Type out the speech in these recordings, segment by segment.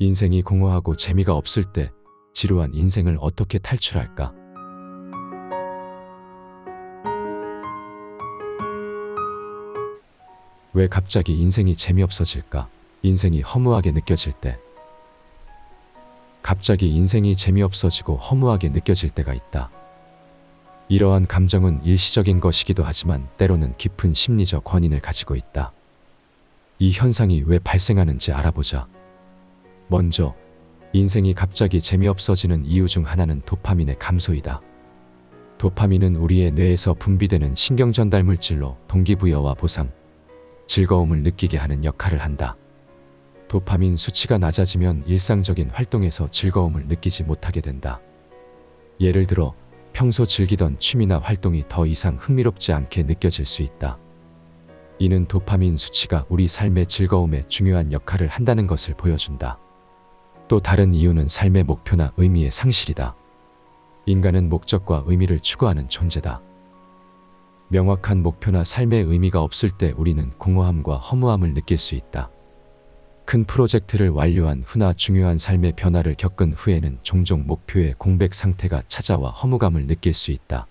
인생이 공허하고 재미가 없을 때 지루한 인생을 어떻게 탈출할까? 왜 갑자기 인생이 재미없어질까? 인생이 허무하게 느껴질 때. 갑자기 인생이 재미없어지고 허무하게 느껴질 때가 있다. 이러한 감정은 일시적인 것이기도 하지만 때로는 깊은 심리적 원인을 가지고 있다. 이 현상이 왜 발생하는지 알아보자. 먼저, 인생이 갑자기 재미없어지는 이유 중 하나는 도파민의 감소이다. 도파민은 우리의 뇌에서 분비되는 신경 전달 물질로 동기부여와 보상, 즐거움을 느끼게 하는 역할을 한다. 도파민 수치가 낮아지면 일상적인 활동에서 즐거움을 느끼지 못하게 된다. 예를 들어 평소 즐기던 취미나 활동이 더 이상 흥미롭지 않게 느껴질 수 있다. 이는 도파민 수치가 우리 삶의 즐거움에 중요한 역할을 한다는 것을 보여준다. 또 다른 이유는 삶의 목표나 의미의 상실이다. 인간은 목적과 의미를 추구하는 존재다. 명확한 목표나 삶의 의미가 없을 때 우리는 공허함과 허무함을 느낄 수 있다. 큰 프로젝트를 완료한 후나 중요한 삶의 변화를 겪은 후에는 종종 목표의 공백 상태가 찾아와 허무감을 느낄 수 있다.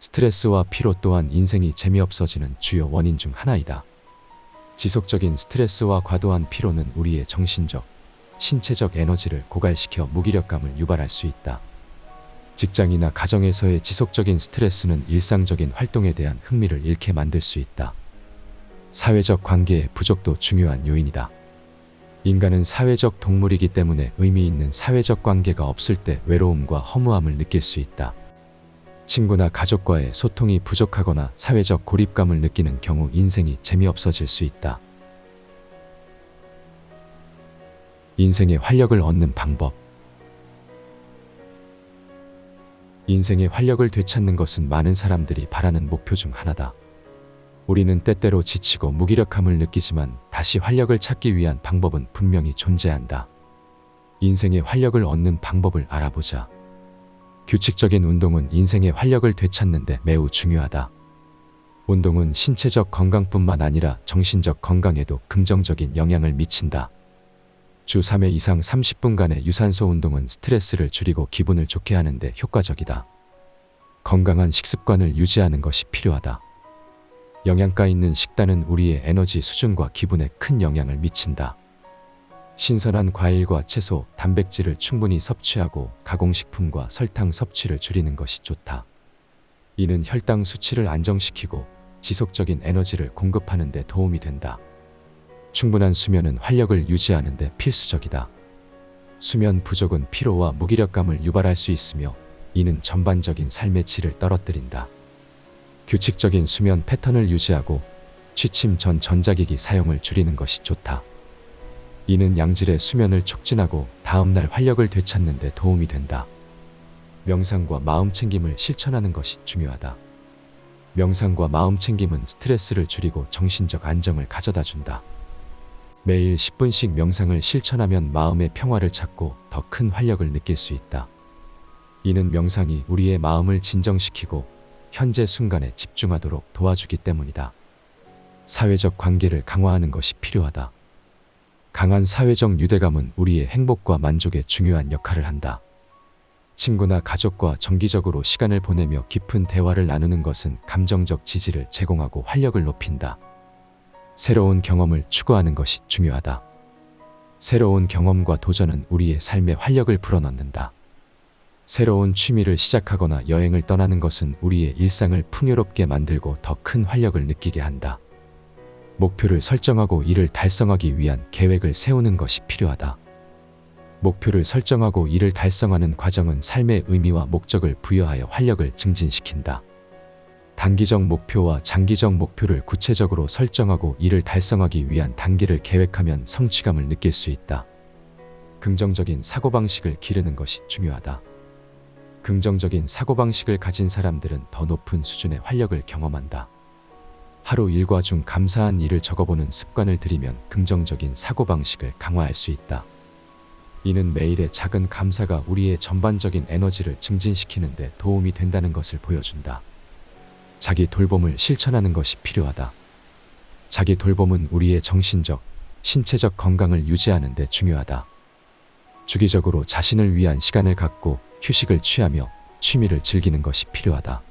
스트레스와 피로 또한 인생이 재미없어지는 주요 원인 중 하나이다. 지속적인 스트레스와 과도한 피로는 우리의 정신적, 신체적 에너지를 고갈시켜 무기력감을 유발할 수 있다. 직장이나 가정에서의 지속적인 스트레스는 일상적인 활동에 대한 흥미를 잃게 만들 수 있다. 사회적 관계의 부족도 중요한 요인이다. 인간은 사회적 동물이기 때문에 의미 있는 사회적 관계가 없을 때 외로움과 허무함을 느낄 수 있다. 친구나 가족과의 소통이 부족하거나 사회적 고립감을 느끼는 경우 인생이 재미없어질 수 있다. 인생의 활력을 얻는 방법. 인생의 활력을 되찾는 것은 많은 사람들이 바라는 목표 중 하나다. 우리는 때때로 지치고 무기력함을 느끼지만 다시 활력을 찾기 위한 방법은 분명히 존재한다. 인생의 활력을 얻는 방법을 알아보자. 규칙적인 운동은 인생의 활력을 되찾는데 매우 중요하다. 운동은 신체적 건강뿐만 아니라 정신적 건강에도 긍정적인 영향을 미친다. 주 3회 이상 30분간의 유산소 운동은 스트레스를 줄이고 기분을 좋게 하는데 효과적이다. 건강한 식습관을 유지하는 것이 필요하다. 영양가 있는 식단은 우리의 에너지 수준과 기분에 큰 영향을 미친다. 신선한 과일과 채소, 단백질을 충분히 섭취하고 가공식품과 설탕 섭취를 줄이는 것이 좋다. 이는 혈당 수치를 안정시키고 지속적인 에너지를 공급하는 데 도움이 된다. 충분한 수면은 활력을 유지하는 데 필수적이다. 수면 부족은 피로와 무기력감을 유발할 수 있으며 이는 전반적인 삶의 질을 떨어뜨린다. 규칙적인 수면 패턴을 유지하고 취침 전 전자기기 사용을 줄이는 것이 좋다. 이는 양질의 수면을 촉진하고 다음날 활력을 되찾는 데 도움이 된다. 명상과 마음 챙김을 실천하는 것이 중요하다. 명상과 마음 챙김은 스트레스를 줄이고 정신적 안정을 가져다 준다. 매일 10분씩 명상을 실천하면 마음의 평화를 찾고 더 큰 활력을 느낄 수 있다. 이는 명상이 우리의 마음을 진정시키고 현재 순간에 집중하도록 도와주기 때문이다. 사회적 관계를 강화하는 것이 필요하다. 강한 사회적 유대감은 우리의 행복과 만족에 중요한 역할을 한다. 친구나 가족과 정기적으로 시간을 보내며 깊은 대화를 나누는 것은 감정적 지지를 제공하고 활력을 높인다. 새로운 경험을 추구하는 것이 중요하다. 새로운 경험과 도전은 우리의 삶에 활력을 불어넣는다. 새로운 취미를 시작하거나 여행을 떠나는 것은 우리의 일상을 풍요롭게 만들고 더 큰 활력을 느끼게 한다. 목표를 설정하고 이를 달성하기 위한 계획을 세우는 것이 필요하다. 목표를 설정하고 이를 달성하는 과정은 삶의 의미와 목적을 부여하여 활력을 증진시킨다. 단기적 목표와 장기적 목표를 구체적으로 설정하고 이를 달성하기 위한 단계를 계획하면 성취감을 느낄 수 있다. 긍정적인 사고방식을 기르는 것이 중요하다. 긍정적인 사고방식을 가진 사람들은 더 높은 수준의 활력을 경험한다. 하루 일과 중 감사한 일을 적어보는 습관을 들이면 긍정적인 사고방식을 강화할 수 있다. 이는 매일의 작은 감사가 우리의 전반적인 에너지를 증진시키는 데 도움이 된다는 것을 보여준다. 자기 돌봄을 실천하는 것이 필요하다. 자기 돌봄은 우리의 정신적, 신체적 건강을 유지하는 데 중요하다. 주기적으로 자신을 위한 시간을 갖고 휴식을 취하며 취미를 즐기는 것이 필요하다.